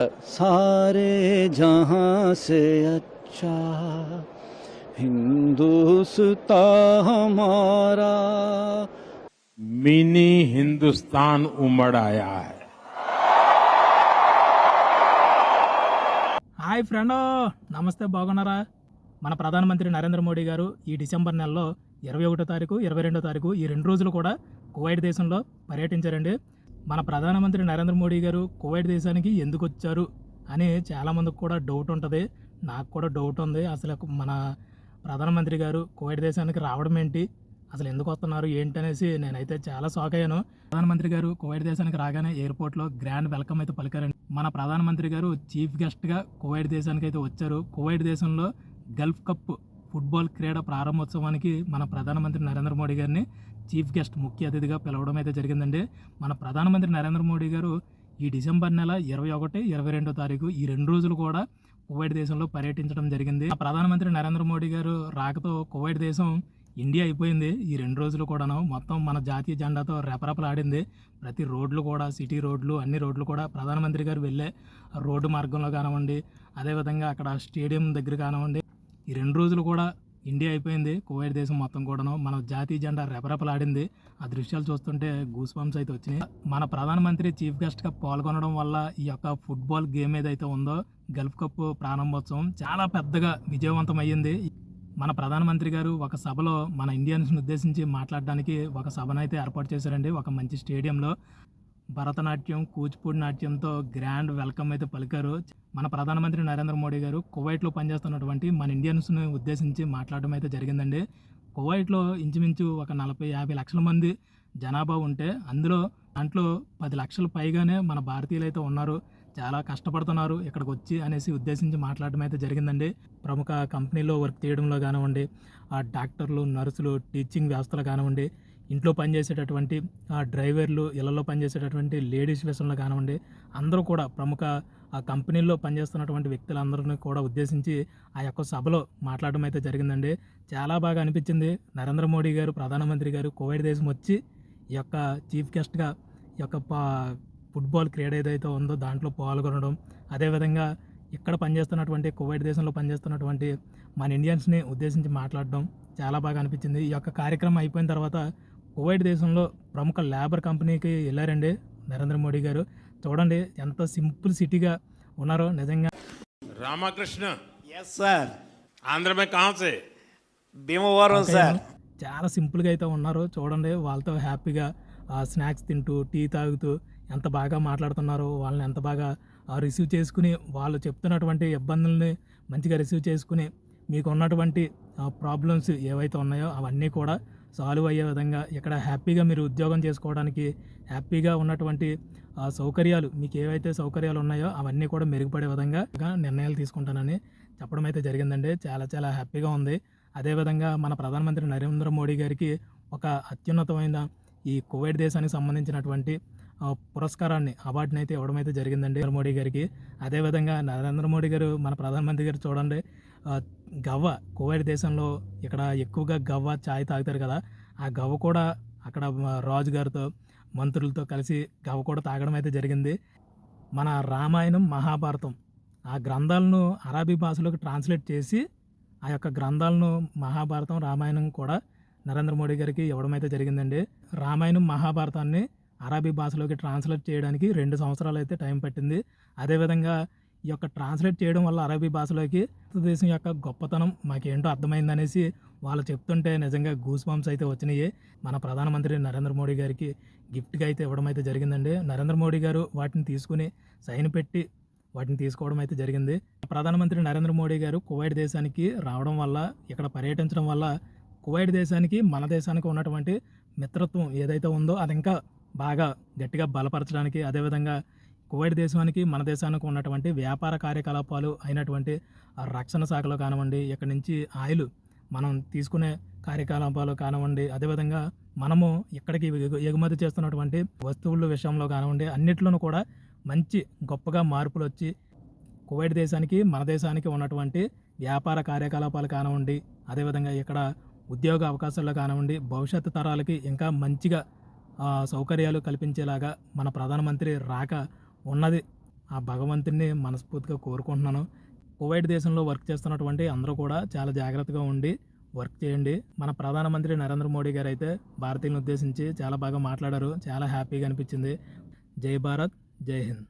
सारे जहां से अच्छा हिंदुस्तां हमारा मिनी हिंदुस्तान उमड़ आया है హాయ్ ఫ్రెండ్ నమస్తే బాగున్నారా మన ప్రధానమంత్రి నరేంద్ర మోడీ గారు ఈ డిసెంబర్ నెలలో ఇరవై ఒకటో తారీఖు ఇరవై రెండో తారీఖు ఈ రెండు రోజులు కూడా కువైట్ దేశంలో పర్యటించారండి మన ప్రధానమంత్రి నరేంద్ర మోడీ గారు కువైట్ దేశానికి ఎందుకు వచ్చారు అని చాలామందికి కూడా డౌట్ ఉంటుంది. నాకు కూడా డౌట్ ఉంది. అసలు మన ప్రధానమంత్రి గారు కువైట్ దేశానికి రావడం ఏంటి? అసలు ఎందుకు వస్తున్నారు? ఏంటి అనేసి నేనైతే చాలా షాక్ అయ్యాను. ప్రధానమంత్రి గారు కువైట్ దేశానికి రాగానే ఎయిర్పోర్ట్లో గ్రాండ్ వెల్కమ్ అయితే పలికారండి. మన ప్రధానమంత్రి గారు చీఫ్ గెస్ట్గా కువైట్ దేశానికి అయితే వచ్చారు. కువైట్ దేశంలో గల్ఫ్ కప్ ఫుట్బాల్ క్రీడ ప్రారంభోత్సవానికి మన ప్రధానమంత్రి నరేంద్ర మోడీ గారిని చీఫ్ గెస్ట్ ముఖ్య అతిథిగా పిలవడం అయితే జరిగిందండి. మన ప్రధానమంత్రి నరేంద్ర మోడీ గారు ఈ డిసెంబర్ నెల ఇరవై ఒకటి ఇరవై రెండో తారీఖు ఈ రెండు రోజులు కూడా కువైట్ దేశంలో పర్యటించడం జరిగింది. ప్రధానమంత్రి నరేంద్ర మోడీ గారు రాకతో కువైట్ దేశం ఇండియా అయిపోయింది. ఈ రెండు రోజులు కూడాను మొత్తం మన జాతీయ జెండాతో రెపరెపలాడింది. ప్రతి రోడ్లు కూడా సిటీ రోడ్లు అన్ని రోడ్లు కూడా ప్రధానమంత్రి గారు వెళ్ళే రోడ్డు మార్గంలో కానివ్వండి అదేవిధంగా అక్కడ స్టేడియం దగ్గర కానివ్వండి ఈ రెండు రోజులు కూడా ఇండియా అయిపోయింది కువైట్ దేశం మొత్తం కూడాను. మన జాతీయ జెండా రెపరెపలాడింది. ఆ దృశ్యాలు చూస్తుంటే గూస్ బంప్స్ అయితే వచ్చినాయి. మన ప్రధానమంత్రి చీఫ్ గెస్ట్గా పాల్గొనడం వల్ల ఈ యొక్క ఫుట్బాల్ గేమ్ ఏదైతే ఉందో గల్ఫ్ కప్ ప్రారంభోత్సవం చాలా పెద్దగా విజయవంతం అయ్యింది మన ప్రధానమంత్రి గారు ఒక సభలో మన ఇండియన్స్ని ఉద్దేశించి మాట్లాడడానికి ఒక సభనైతే ఏర్పాటు చేశారండి. ఒక మంచి స్టేడియంలో. భరతనాట్యం కూచిపూడి నాట్యంతో గ్రాండ్ వెల్కమ్ అయితే పలికారు. మన ప్రధానమంత్రి నరేంద్ర మోడీ గారు కువైట్లో పనిచేస్తున్నటువంటి మన ఇండియన్స్ని ఉద్దేశించి మాట్లాడడం అయితే జరిగిందండి. కువైట్లో ఇంచుమించు ఒక నలభై యాభై లక్షల మంది జనాభా ఉంటే అందులో దాంట్లో పది లక్షల పైగానే మన భారతీయులు అయితే ఉన్నారు. చాలా కష్టపడుతున్నారు ఇక్కడికి వచ్చి అనేసి ఉద్దేశించి మాట్లాడడం అయితే జరిగిందండి. ప్రముఖ కంపెనీలో వర్క్ చేయడంలో కానివ్వండి ఆ డాక్టర్లు నర్సులు టీచింగ్ వ్యవస్థలు కానివ్వండి ఇంట్లో పనిచేసేటటువంటి ఆ డ్రైవర్లు ఇళ్ళలో పనిచేసేటటువంటి లేడీస్ విషయంలో కానివ్వండి అందరూ కూడా ప్రముఖ ఆ కంపెనీల్లో పనిచేస్తున్నటువంటి వ్యక్తులందరినీ కూడా ఉద్దేశించి ఆ యొక్క సభలో మాట్లాడడం అయితే జరిగిందండి. చాలా బాగా అనిపించింది. నరేంద్ర మోడీ గారు ప్రధానమంత్రి గారు కోవిడ్ దేశం వచ్చి ఈ యొక్క చీఫ్ గెస్ట్గా ఈ యొక్క పా ఫుట్బాల్ క్రీడ ఏదైతే ఉందో దాంట్లో పాల్గొనడం అదేవిధంగా ఇక్కడ పనిచేస్తున్నటువంటి కువైట్ దేశంలో పనిచేస్తున్నటువంటి మన ఇండియన్స్ని ఉద్దేశించి మాట్లాడడం చాలా బాగా అనిపించింది. ఈ యొక్క కార్యక్రమం అయిపోయిన తర్వాత కువైట్ దేశంలో ప్రముఖ లేబర్ కంపెనీకి వెళ్ళారండి నరేంద్ర మోడీ గారు. చూడండి ఎంత సింపుల్ సిటీగా ఉన్నారో నిజంగా. Ramakrishna. Yes sir Bhimavaram sir చాలా సింపుల్గా అయితే ఉన్నారు. చూడండి వాళ్ళతో హ్యాపీగా స్నాక్స్ తింటూ టీ తాగుతూ ఎంత బాగా మాట్లాడుతున్నారు వాళ్ళని ఎంత బాగా రిసీవ్ చేసుకుని వాళ్ళు చెప్తున్నటువంటి ఇబ్బందుల్ని మంచిగా రిసీవ్ చేసుకుని మీకు ఉన్నటువంటి ప్రాబ్లమ్స్ ఏవైతే ఉన్నాయో అవన్నీ కూడా సాల్వ్ అయ్యే విధంగా ఇక్కడ హ్యాపీగా మీరు ఉద్యోగం చేసుకోవడానికి హ్యాపీగా ఉన్నటువంటి ఆ, సౌకర్యాలు మీకు ఏవైతే సౌకర్యాలు ఉన్నాయో అవన్నీ కూడా మెరుగుపడే విధంగా నిర్ణయాలు తీసుకుంటానని చెప్పడం అయితే జరిగిందండి. చాలా చాలా హ్యాపీగా ఉంది. అదేవిధంగా మన ప్రధానమంత్రి నరేంద్ర మోడీ గారికి ఒక అత్యున్నతమైన ఈ కోవిడ్ దేశానికి సంబంధించినటువంటి పురస్కారాన్ని అవార్డుని అయితే ఇవ్వడం అయితే జరిగిందండి నరేంద్ర మోడీ గారికి. అదేవిధంగా నరేంద్ర మోడీ గారు మన ప్రధానమంత్రి గారు చూడండి గవ్వ కువైట్ దేశంలో ఇక్కడ ఎక్కువగా గవ్వ చాయ్ తాగుతారు కదా ఆ గవ్వ కూడా అక్కడ రాజుగారితో మంత్రులతో కలిసి గవ్వ కూడా తాగడం అయితే జరిగింది. మన రామాయణం మహాభారతం ఆ గ్రంథాలను అరబీ భాషలోకి ట్రాన్స్లేట్ చేసి ఆ యొక్క గ్రంథాలను మహాభారతం రామాయణం కూడా నరేంద్ర మోడీ గారికి ఇవ్వడం అయితే జరిగిందండి. రామాయణం మహాభారతాన్ని అరబీ భాషలోకి ట్రాన్స్లేట్ చేయడానికి రెండు సంవత్సరాలు అయితే టైం పట్టింది. అదేవిధంగా ఈ యొక్క ట్రాన్స్లేట్ చేయడం వల్ల అరబీ భాషలోకి భారతదేశం యొక్క గొప్పతనం మాకేంటో అర్థమైందనేసి వాళ్ళు చెప్తుంటే నిజంగా గూస్ బంప్స్ అయితే వచ్చినాయి. మన ప్రధానమంత్రి నరేంద్ర మోడీ గారికి గిఫ్ట్గా అయితే ఇవ్వడం అయితే జరిగిందండి. నరేంద్ర మోడీ గారు వాటిని తీసుకుని సైన్ పెట్టి వాటిని తీసుకోవడం అయితే జరిగింది. ప్రధానమంత్రి నరేంద్ర మోడీ గారు కువైట్ దేశానికి రావడం వల్ల ఇక్కడ పర్యటించడం వల్ల కువైట్ దేశానికి మన దేశానికి ఉన్నటువంటి మిత్రత్వం ఏదైతే ఉందో అది ఇంకా బాగా గట్టిగా బలపరచడానికి అదేవిధంగా కువైట్ దేశానికి మన దేశానికి ఉన్నటువంటి వ్యాపార కార్యకలాపాలు అయినటువంటి రక్షణ శాఖలో కానివ్వండి ఇక్కడి నుంచి ఆయిల్ మనం తీసుకునే కార్యకలాపాలు కానివ్వండి అదేవిధంగా మనము ఇక్కడికి ఎగుమతి చేస్తున్నటువంటి వస్తువుల విషయంలో కానివ్వండి అన్నిట్లోనూ కూడా మంచి గొప్పగా మార్పులు వచ్చి కువైట్ దేశానికి మన దేశానికి ఉన్నటువంటి వ్యాపార కార్యకలాపాలు కానివ్వండి అదేవిధంగా ఇక్కడ ఉద్యోగ అవకాశాలు కానివ్వండి భవిష్యత్తు తరాలకి ఇంకా మంచిగా సౌకర్యాలు కల్పించేలాగా మన ప్రధానమంత్రి రాక ఉన్నది. ఆ భగవంతుడిని మనస్ఫూర్తిగా కోరుకుంటున్నాను. కువైట్ దేశంలో వర్క్ చేస్తున్నటువంటి అందరూ కూడా చాలా జాగ్రత్తగా ఉండి వర్క్ చేయండి. మన ప్రధానమంత్రి నరేంద్ర మోడీ గారు అయితే భారతీయులను ఉద్దేశించి చాలా బాగా మాట్లాడారు. చాలా హ్యాపీగా అనిపించింది. జై భారత్ జై హింద్.